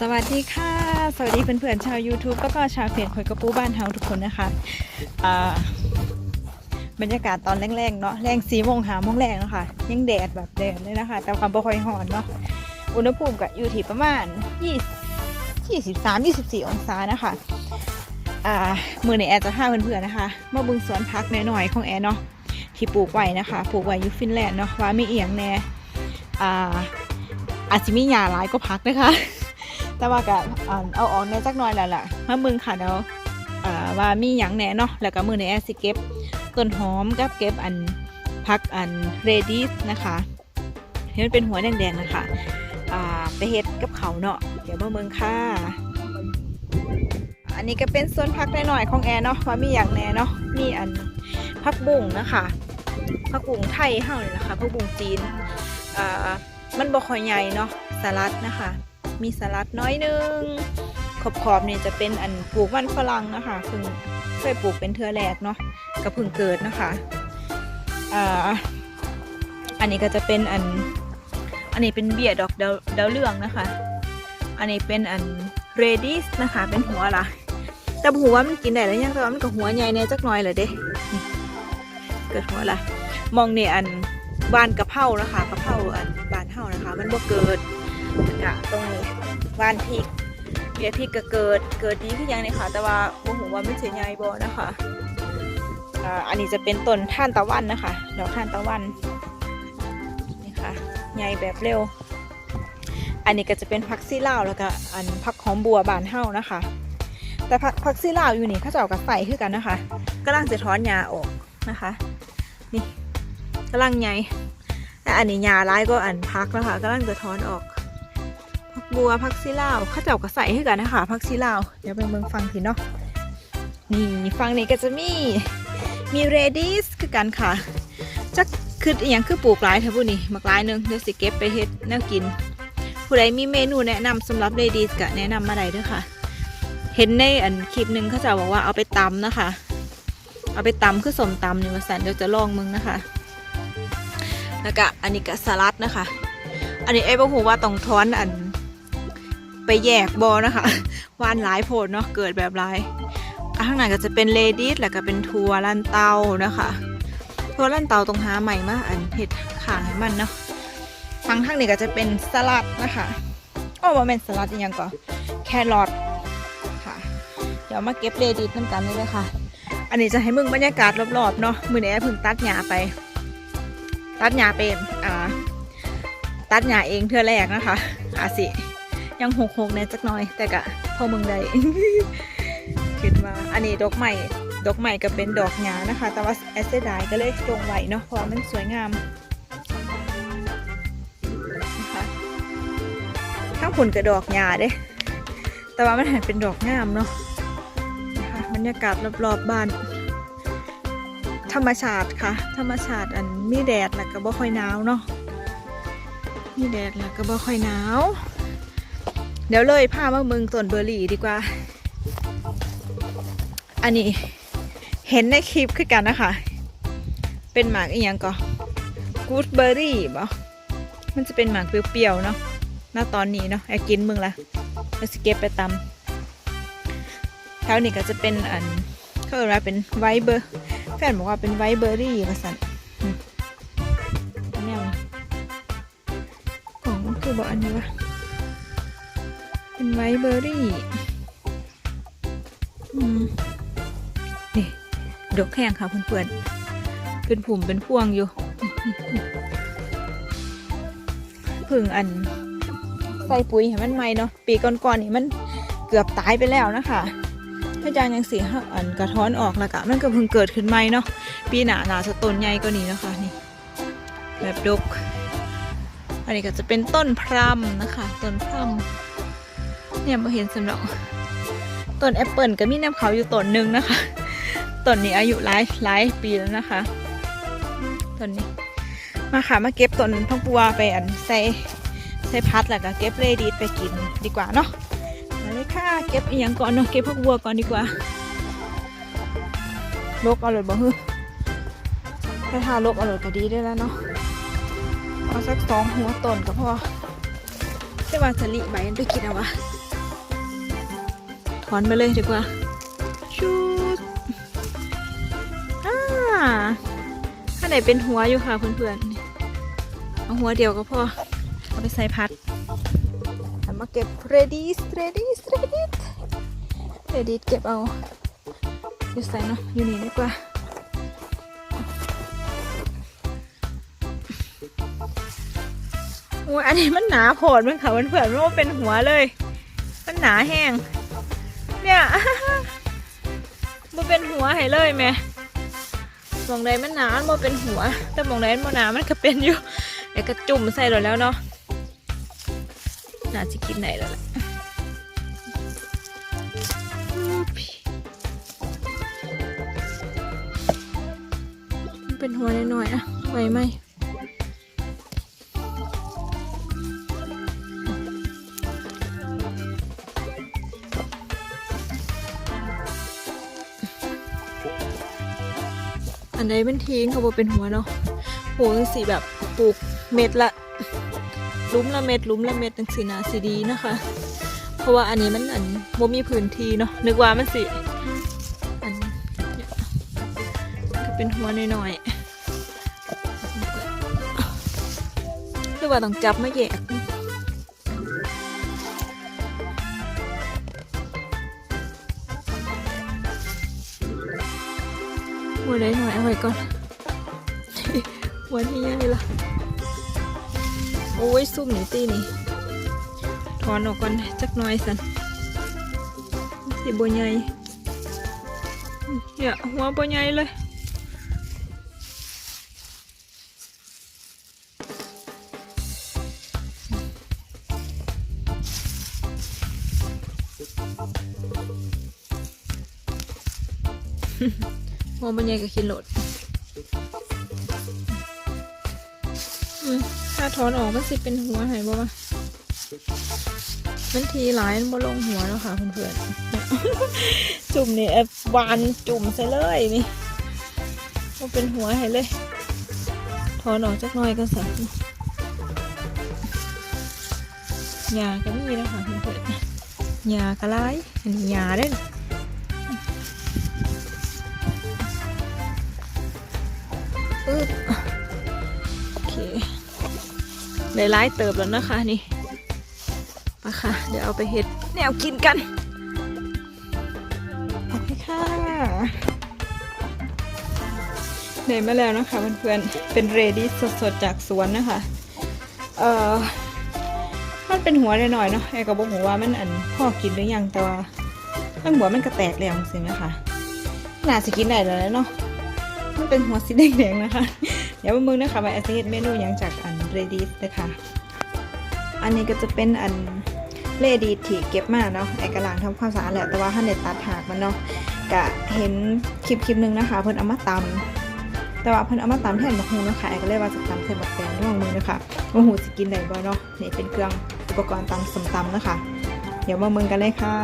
สวัสดีค่ะ สวัสดีเพื่อนๆชาว YouTube แล้วก็ชาวเพจข่อยกระปูบ้านเฮาทุกคนนะคะอ่าบรรยากาศตอนแรกๆเนาะแรงสีโมงหาโมงแรงนะค่ะยังแดดแบบแดดเลยนะคะ แต่ความบ่ค่อยร้อนเนาะอุณหภูมิก็อยู่ที่ประมาณ23-24 องศานะคะอ่ามือในแอร์จะพาเพื่อนๆนะคะมาบึงสวนพักหน่อยๆของแอร์เนาะที่ปลูกไว้นะคะปลูกไว้ยูฟินแลนด์เนาะว่าไมีเอียงแน่อ่าอาจจะมีหญ้าหลายก็พักนะคะ แต่ว่าก็เอาออกในจักหน่อยแล้วล่ะมามึงค่ะเดี๋ยวอ่าว่ามีหยังแหน่เนาะแล้วก็มือในแอร์สิเก็บต้นหอมกับเก็บอันพักอันเรดิสนะคะเห็นมันเป็นหัวแดงๆนะคะอ่าไปเฮ็ดกับเขาเนาะเดี๋ยวมาเมืองค่ะ อันนี้ก็เป็นส่วนพักหน่อยๆของแอร์เนาะว่ามีอย่างแหน่เนาะมีอันพักบุ้งนะคะพักบุ้งไทยเฮาเลยนะคะพักบุ้งจีนอ่ามันบ่ค่อยใหญ่เนาะสลัดนะคะ มีสลัดน้อยหนึง ขอบขอบๆเนี่ยจะเป็นอันปลูกมันฝรั่งนะคะเพิ่งเคยปลูกเป็นเทือแรกเนาะก็เพิ่งเกิดนะคะอ่าอันนี้ก็จะเป็นอัน อันนี้เป็นเบียดอกดาวดาวเรืองนะคะ อันนี้เป็นอันเรดิสนะคะ เป็นหัวละแต่หัวมันกินได้แล้วยังแต่ว่ามันก็หัวใหญ่เนี่ยจักหน่อยเลยเด้เกิดหัวละมองเนี่ยอันบานกระเพรานะคะกระเพราอันบานเท่านะคะ มันบ่เกิด กะตรงนี้วานพริกเบียร์พริกก็เกิดเกิดดีขึ้นยังนี่ค่ะ แต่ว่าโมโหว่าไม่เสียใหญ่บ่นะคะอันนี้จะเป็นต้นท่านตะวันนะคะดอกท่านตะวันนี่ค่ะใหญ่แบบเร็ว อันนี้ก็จะเป็นผักซี่ลาวแล้วก็อันผักหอมบัวบานเฮานะคะ แต่ผักผักซี่ลาวอยู่นี่เขาจะเอากับใส่คือกันนะคะกำลังจะถอนหญ้าออกนะคะ นี่กำลังใหญ่แต่อันนี้หญ้าร้ายก็อันพักแล้วค่ะกำลังจะถอนออก บัวผักซีลาวข้าเจ้าก็ใส่ให้กันนะคะผักซีลาวเดี๋ยวไปเมืองฟังทีเนาะนี่ฟังนี้ก็จะมีมีเรดิสคือกันค่ะจะคืออย่างคือปลูกหลายเท่าผู้นี่มักหลายนึงเดี๋ยวสิเก็บไปเฮ็ดแนวกิน ผู้ใดมีเมนูแนะนำสำหรับเรดิสก็แนะนำมาได้ด้วยค่ะ เห็นในอันคลิปหนึ่งเขาจะบอกว่าเอาไปตำนะคะ เอาไปตำคือสมตำนี่มาสันเดี๋ยวจะลองมึงนะคะ แล้วก็อันนี้ก็สลัดนะคะ อันนี้ไอ้บ่ฮู้ว่าต้องท้อนอัน ไปแยกบอนะคะวานหลายโพดเนาะเกิดแบบหลายอะข้างในก็จะเป็นเลดี้แล้วก็เป็นทัวลันเตานะคะทัวลันเตาตรงหาใหม่มาอันเห็ดขางให้มันเนาะทางทางนี้ก็จะเป็นสลัดนะคะอ้อว่าเป็นสลัดอย่างก่อแครอทค่ะ เดี๋ยวมาเก็บเลดี้น้ำกันเลยนะคะอันนี้จะให้มึงบรรยากาศรอบๆเนาะมือนี้เพิ่งตัดหญ้าไป ตัดหญ้าเป็นอ่าตัดหญ้าเองเทื่อแรกนะคะอาสิ ยังหกหกแน่จักหน่อย แต่กะพอมึงได้คิดว่าอันนี้ดอกใหม่ดอกใหม่ก็เป็นดอกหญ้านะคะ แต่ว่าแอสเซดายก็เลยจงไว้เนาะเพราะมันสวยงามนะคะข้างผลกับดอกหญ้าเด้ แต่ว่ามันหันเป็นดอกงามเนาะนะคะบรรยากาศรอบๆบบ้าน ธรรมชาติค่ะ ธรรมชาติอันมีแดดแล้วก็บ่ค่อยหนาวเนาะมีแดดแล้วก็บ่ค่อยหนาว เดี๋ยวเลยพามาเมืองต้นเบอร์รี่ดีกว่า อันนี้เห็นในคลิปคือกันนะคะ เป็นหมากอีกอย่างก็กูดเบอร์รี่บ่มันจะเป็นหมากเปรี้ยวๆเนาะณตอนนี้เนาะไอ้กินมึงละแล้วสเก็บไปตำแถวนี้ก็จะเป็นอันเขาเรียกว่าเป็นไวเบอร์แฟนบอกว่าเป็นไวเบอร์รี่มาสั่นอืมแนวของมันคือบอกอันนี้ว่ะ เป็นไวท์เบอร์รี่นี่ดกแห้งค่ะเพื่อนๆเป็นผุ่มเป็นพวงอยู่พึ่งอัน ใส่ปุ๋ยให้มันใหม่เนาะปีก่อนๆนี่มันเกือบตายไปแล้วนะคะถ้าจางยังสีอันกระท้อนออกแล้วกะมันก็เพิ่งเกิดขึ้นใหม่เนาะปีหนาหนาจะต้นใหญ่กว่านี้นะคะนี่แบบดกอันนี้ก็จะเป็นต้นพรัมนะคะ ต้นพรัม เนี่ยมาเห็นสำหรับต้นแอปเปิลก็มีน้ำเขาอยู่ต้นหนึ่งนะคะต้นนี้อายุหลายหลายปีแล้วนะคะต้นนี้มาค่ะมาเก็บต้นพังปัวไปอันใส่ใส่พัดแล้วก็เก็บเลดีดไปกินดีกว่าเนาะมาเลยค่ะเก็บอีกอย่างก่อนเนาะเก็บพักบัวก่อนดีกว่าลกเอาเลยบ่ฮึถ้าทาลกเอาเลยก็ดีได้แล้วเนาะเอาสักสองหัวต้นก็พอแต่ว่าสลิใบมันไปกินเอาวะ อนไปเลยดีกว่าชูดอ่าข้างในเป็นหัวอยู่ค่ะเพื่อนๆเอาหัวเดียวก็พอเอาไปใส่พัดทำมาเก็บเรดี้เรดี้เรดี้เรดี้เก็บเอาอยู่ใส่เนาะอยู่นี่ดีกว่าโอ้ยอันนี้มันหนาโผดมันค่ะเพื่อนๆมันว่าเป็นหัวเลย มันหนาแห้ง เนี่ยมันเป็นหัวให้เลยแม่มองใดมันหนามันบ่เป็นหัว แต่มองใดมันหนามันก็เป็นอยู่แล้วก็จุ่มใส่ลยแล้วเนาะน่าจะกินไหนแล้วล่ะมันเป็นหัวน้อยๆอะไหวไหม นใดเป็นทิ้งเขาบอกเป็นหัวเนาะโหจังสีแบบปลูกเม็ดละลุ้มละเม็ดลุ้มละเม็ดจังสีนาสีดีนะคะ เพราะว่าอันนี้มันอันบ่มีพื้นที่เนาะนึกว่ามันสิอันก็เป็นหัวน้อยๆหรือว่าต้องจับมาแยก หัวได้หน่อยเอาไว้ก่อนหัวนี่ยังไงล่ะโอ้ยซุ่ มอนออกก่อนจักหน่อยสันสิบใหญ่เนี่ยหัวบใหญ่เลยหัวบคินโหลดถ้าถอนออกมันสิเป็นหัวหายบ่วะมันทีหลายมันบ่ลงหัวแล้วค่ะเพื่อนๆ จุ่มนี่แอบวานจุ่มใส่เลยนี่มันเป็นหัวให้เลย ถอนออกจักหน่อยก็สั่หญ้าก็มีแล้วค่ะเพื่อนๆหญ้ากระไรอันนี้หญ้าเด้ โอเคได้ไลเติบแล้วนะคะนี่มาค่ะ เดี๋ยวเอาไปเห็ดแนวกินกันโอเคค่ะได้มาแล้วนะคะเพื่อนๆเป็นเรดี้สดๆจากสวนนะคะ เอ่อมันเป็นหัวหน่อยๆเนาะไอ้กระบอกหัวว่ามันอันพ่อกินหรือยังแต่ว่ามันหัวมันกระแตกแล้วสิไหมคะน่าจะกินได้แล้วเนาะ มันเป็นหัวสีแดงๆนะคะ เดี๋ยวมามึงนะคะว่าแอสเฮดเมนูหยังจากอันเรดีสเลยค่ะอันนี้ก็จะเป็นอันเลดีที่เก็บมาเนาะไอกระลางทำความสะอาดแหละแต่ว่าท่านเด็ดตัดหากมันเนาะกะเห็นคลิปคลิปหนึงนะคะ เพิ่นเอามาตำแต่ว่าเพิ่นเอามาตำแทนมะฮูนะคะไอก็เลยว่าจะตำใส่หมกแตงลองมือนะคะมะฮูจะกินได้บ่เนาะนี่เป็นเครื่องอุปกรณ์ตำสมตำนะคะ เดี๋ยวมามึงกันเลยค่ะ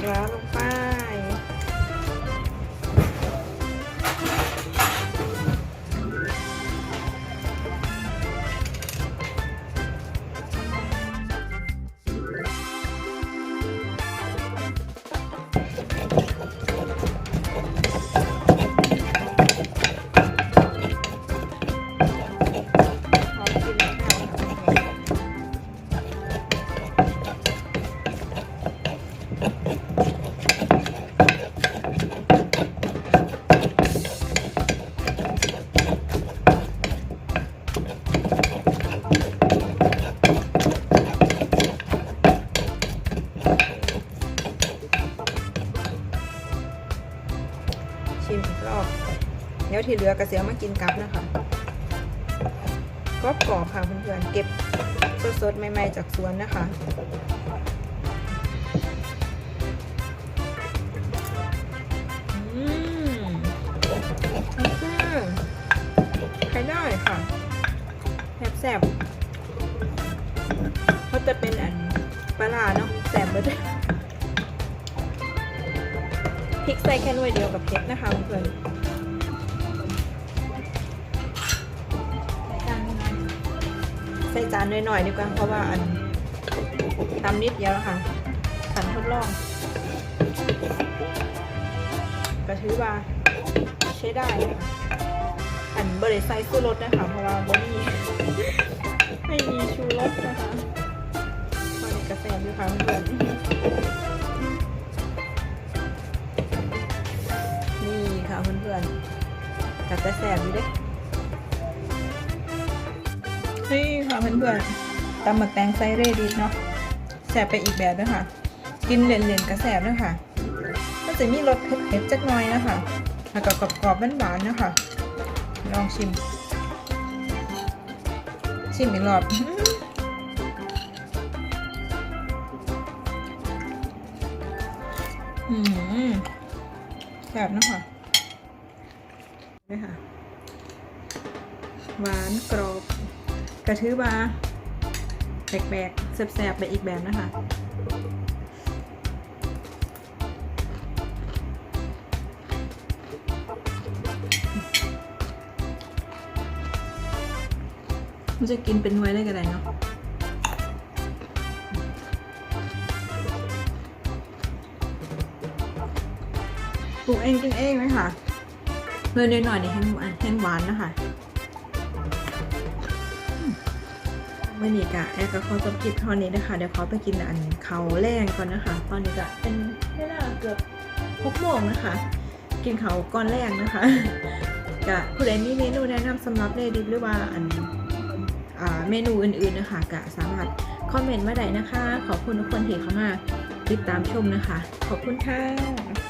好了，龙爸。 เดี๋ยวที่เหลือกระเสียวมากินกับนะคะกรอบกรอบค่ะเพื่อนๆเก็บสดๆใหม่ๆจากสวนนะคะอืมอืมใช้ได้ค่ะแซ่บๆเขาจะเป็นอันปลาร้าเนาะแซ่บเบิดพริกใส่แค่หน่วยเดียวกับเพชรนะคะเพื่อน ใส่จานหน่อยๆดีกว่าเพราะว่าอันตำนิดเดียวค่ะสันทดลองก็ถือว่าใช้ได้ค่ะอันบริไซชูรสนะคะเพราะว่าบ่มีไม่มีชูรสนะคะตอนนี้กระแสอยู่ค่ะเพื่อนนี่ค่ะเพื่อนๆแต่แต่แสบอยู่เด้ เพื่อนๆตำหมักแตงไซเรดิสเนาะแสบไปอีกแบบด้วยค่ะ กินเหลนๆกระแสบด้วยค่ะก็จะมีรสเผ็ดๆจักหน่อยนะคะแล้วก็กรอบๆหวานๆนะคะ ลองชิม ชิมอีกรอบอืมแซ่บนะคะด้วยค่ะ หวานกรอบ กระทือบาแปลกๆแซ่บๆไปอีกแบบนะคะมันจะกินเป็นหน่วยได้กันไดเนาะปลูกเองกินเองไหมคะเพื่อนหน่อยๆนี่แห้งหวานแห้งหวานนะคะ วันนี้กะแอร์ก็ขอจบคลิปเท่านี้นะคะเดี๋ยวขอไปกินอันเขาแรงก่อนนะคะ ตอนนี้ก็เป็นเวลาเกือบหกโมงนะคะ กินเขาก่อนแรงนะคะกะผู้ใดมีเมนูแนะนำสำหรับเลดิบหรือว่าอันอ่าเมนูอื่นๆนะคะกะสามารถคอมเมนต์มาได้นะคะ ขอบคุณทุกคนที่เข้ามาติดตามชมนะคะ ขอบคุณค่ะ